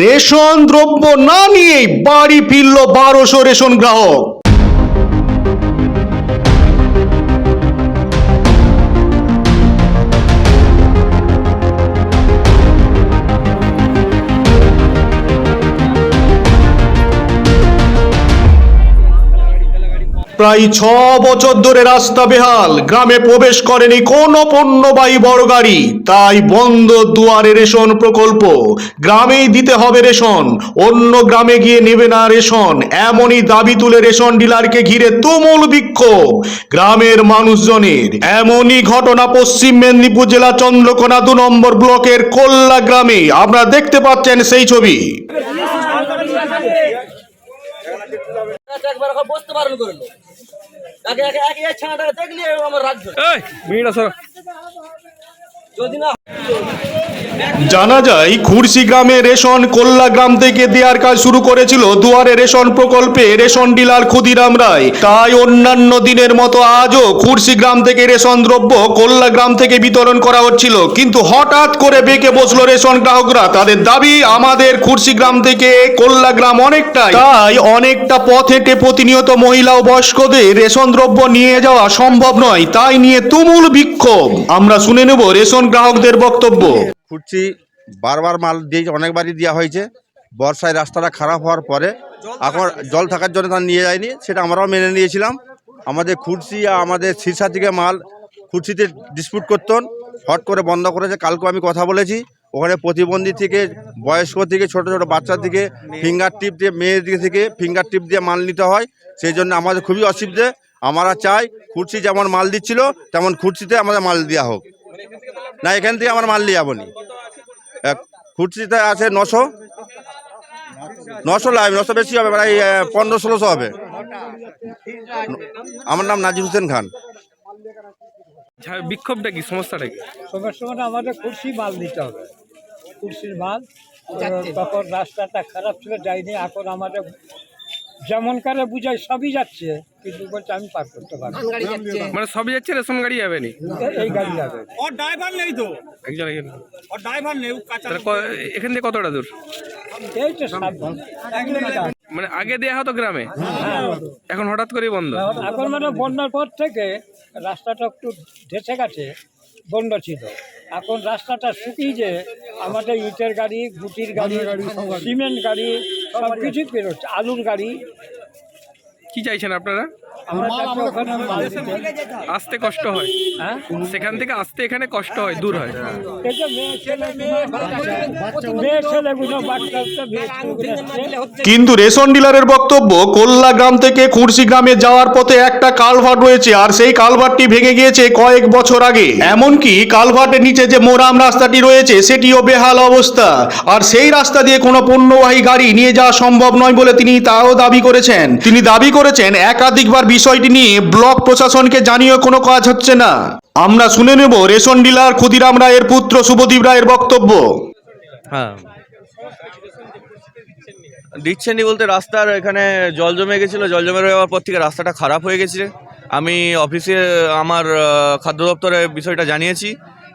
Ration দ্রব্য না নিয়েই বাড়ি ফিরল বারোশো রেশন গ্রাহক। প্রায় ছ বছর ধরে রাস্তা বেহাল, গ্রামে প্রবেশ করেনি কোনো পণ্যবাহী বড় গাড়ি। তাই বন্ধ দুয়ারে রেশন প্রকল্প। গ্রামেই দিতে হবে রেশন, অন্য গ্রামে গিয়ে নেবে না রেশন। এমনই দাবি তুলে রেশন ডিলারকে ঘিরে তুমুল বিক্ষোভ। গ্রামের মানুষজনের। এমনই ঘটনা পশ্চিম মেদিনীপুর জেলা চন্দ্রকোনা দু নম্বর ব্লকের কোল্লা গ্রামে। আপনারা দেখতে পাচ্ছেন সেই ছবি। একবার বসতে বারণ করল তাকে একে একে এই ছানাটাকে দেখলি? আমার ধরে এই সর যদি না জানা যায়, খুরশি গ্রামে রেশন কোল্লা গ্রাম থেকে দেওয়ার কাজ শুরু করেছিল দুয়ারে রেশন প্রকল্পে রেশন ডিলার ক্ষুদিরাম রায়। তাই অন্যান্য দিনের মতো আজও খুরশি গ্রাম থেকে রেশন দ্রব্য কোল্লা গ্রাম থেকে বিতরণ করা হচ্ছিল। কিন্তু হঠাৎ করে বেঁকে বসল রেশন গ্রাহকরা। তাদের দাবি, আমাদের খুরশি গ্রাম থেকে কোল্লা গ্রাম অনেকটাই। তাই অনেকটা পথ হেঁটে প্রতিনিয়ত মহিলা ও বয়স্কদের রেশন দ্রব্য নিয়ে যাওয়া সম্ভব নয়। তাই নিয়ে তুমুল বিক্ষোভ। আমরা শুনে নেব রেশন গ্রাহকদের বক্তব্য। খুঁজছি বারবার মাল দিয়ে অনেকবারই দেওয়া হয়েছে। বর্ষায় রাস্তাটা খারাপ হওয়ার পরে এখন জল থাকার জন্য তার নিয়ে যায়নি, সেটা আমরাও মেনে নিয়েছিলাম। আমাদের খুরসি আর আমাদের শীর্ষা থেকে মাল খুরসিতে ডিসপিউট করতেন, হট করে বন্ধ করেছে। কালকে আমি কথা বলেছি, ওখানে প্রতিবন্ধী থেকে, বয়স্ক থেকে, ছোট ছোট বাচ্চা থেকে ফিঙ্গার টিপ দিয়ে মেয়ের দিকে থেকে ফিঙ্গার টিপ দিয়ে মাল নিতে হয়। সেই জন্য আমাদের খুবই অসুবিধে। আমরা চাই খুরসি যেমন মাল দিচ্ছিল, তেমন খুরসিতে আমাদের মাল দেওয়া হোক। না এখান থেকে আমার মাল নিয়ে যাব নি। এক আছে নশো। নশো লাগবে নশো বেশি হবে প্রায় পনেরো ষোলোশো হবে। আমার নাম নাজির হোসেন খান। বিক্ষোভটা কি সমস্যাটা কি? সময় আমাদের কুর্সি মাল দিতে হবে। কুর্সির মাল তখন রাস্তাটা খারাপ ছিল যাইনি এখন আমাদের যেমন কারে বুঝাই সবই যাচ্ছে কিন্তু বলছে আমি পার করতে পারব মানে সবই যাচ্ছে রেশন গাড়ি যাবে নি? এই গাড়ি যাবে। ওর ড্রাইভার নেই তো? একজন একজন। ওর ড্রাইভার নেই ও কাঁচা এখান থেকে কতটা দূর? এই তো মানে আগে দেয়া হতো গ্রামে? এখন হঠাৎ করেই বন্ধ। এখন- মানে বন্যার পর থেকে রাস্তাটা একটু ধেসে গেছে। বন্ধ ছিল। এখন রাস্তাটা শুকিয়ে যে আমাদের ইটের গাড়ি গুটির গাড়ি সিমেন্ট গাড়ি সব কিছুই বেরোচ্ছে আলুর গাড়ি। কি চাইছেন আপনারা? আসতে কষ্ট হয়। হ্যাঁ? সেখান থেকে আসতে এখানে কষ্ট হয় দূর হয়। কিন্তু রেশন ডিলারের বক্তব্য কোল্লা গ্রাম থেকে খুরশি গ্রামে যাওয়ার পথে একটা কালভার্ট রয়েছে আর সেই কালভার্টটি ভেঙে গিয়েছে কয়েক বছর আগে। এমনকি কালভার্টের নিচে যে মোরাম রাস্তাটি রয়েছে সেটিও বেহাল অবস্থা। আর সেই রাস্তা দিয়ে কোনো পণ্যবাহী গাড়ি নিয়ে যাওয়া সম্ভব নয় বলে তিনি তাও দাবি করেছেন। তিনি দাবি করেছেন একাধিকবার বিষয়টি নিয়ে ব্লক প্রশাসনকে জানিয়ে কোনো কাজ হচ্ছে না। আমরা শুনে নেব রেশন ডিলার ক্ষুদিরাম রায়ের পুত্র শুভদীপ রায়ের বক্তব্য। হ্যাঁ। বলতে রাস্তার এখানে জল জমে গেছিল, জল জমে যাওয়ার পর থেকে রাস্তাটা খারাপ হয়ে গেছে আমি অফিসে, আমার খাদ্য দপ্তরে বিষয়টা জানিয়েছি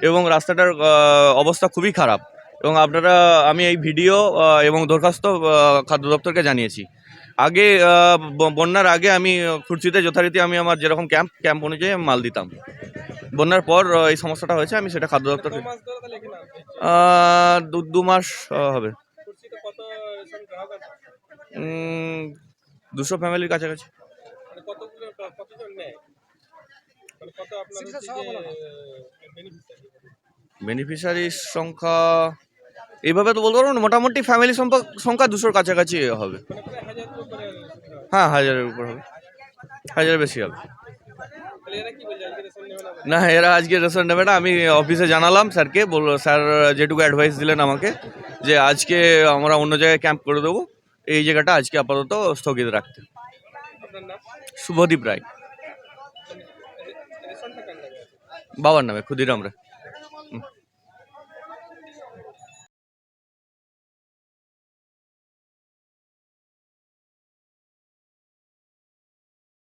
এবং রাস্তাটার অবস্থা খুবই খারাপ। এবং আপনারা, আমি এই ভিডিও এবং দরখাস্ত খাদ্য দপ্তরকে জানিয়েছি। আগে বন্যার আগে আমি খুরচিতে যথারীতি আমি আমার যেরকম ক্যাম্প ক্যাম্প অনুযায়ী মাল দিতাম। বন্যার পর এই সমস্যাটা হয়েছে, আমি সেটা খাদ্য দপ্তর দু দু মাস হবে। দুশো ফ্যামিলির কাছাকাছি। বেনিফিশিয়ারির সংখ্যা এইভাবে তো বলতে পারব মোটামুটি ফ্যামিলি সংখ্যা দুশোর কাছাকাছি হবে। হ্যাঁ হাজারের উপর হবে। হাজারের বেশি হবে। না, এরা আজকে রেশন নেবে না। আমি অফিসে জানালাম স্যারকে, বলল, স্যার, যেটুকু অ্যাডভাইস দিলেন আমাকে, যে আজকে আমরা অন্য জায়গায় ক্যাম্প করে দেবো। এই জায়গাটা আজকে আপাতত স্থগিত রাখতে। শুভদীপ রায়। বাবার নামে, ক্ষুদিরাম রায়।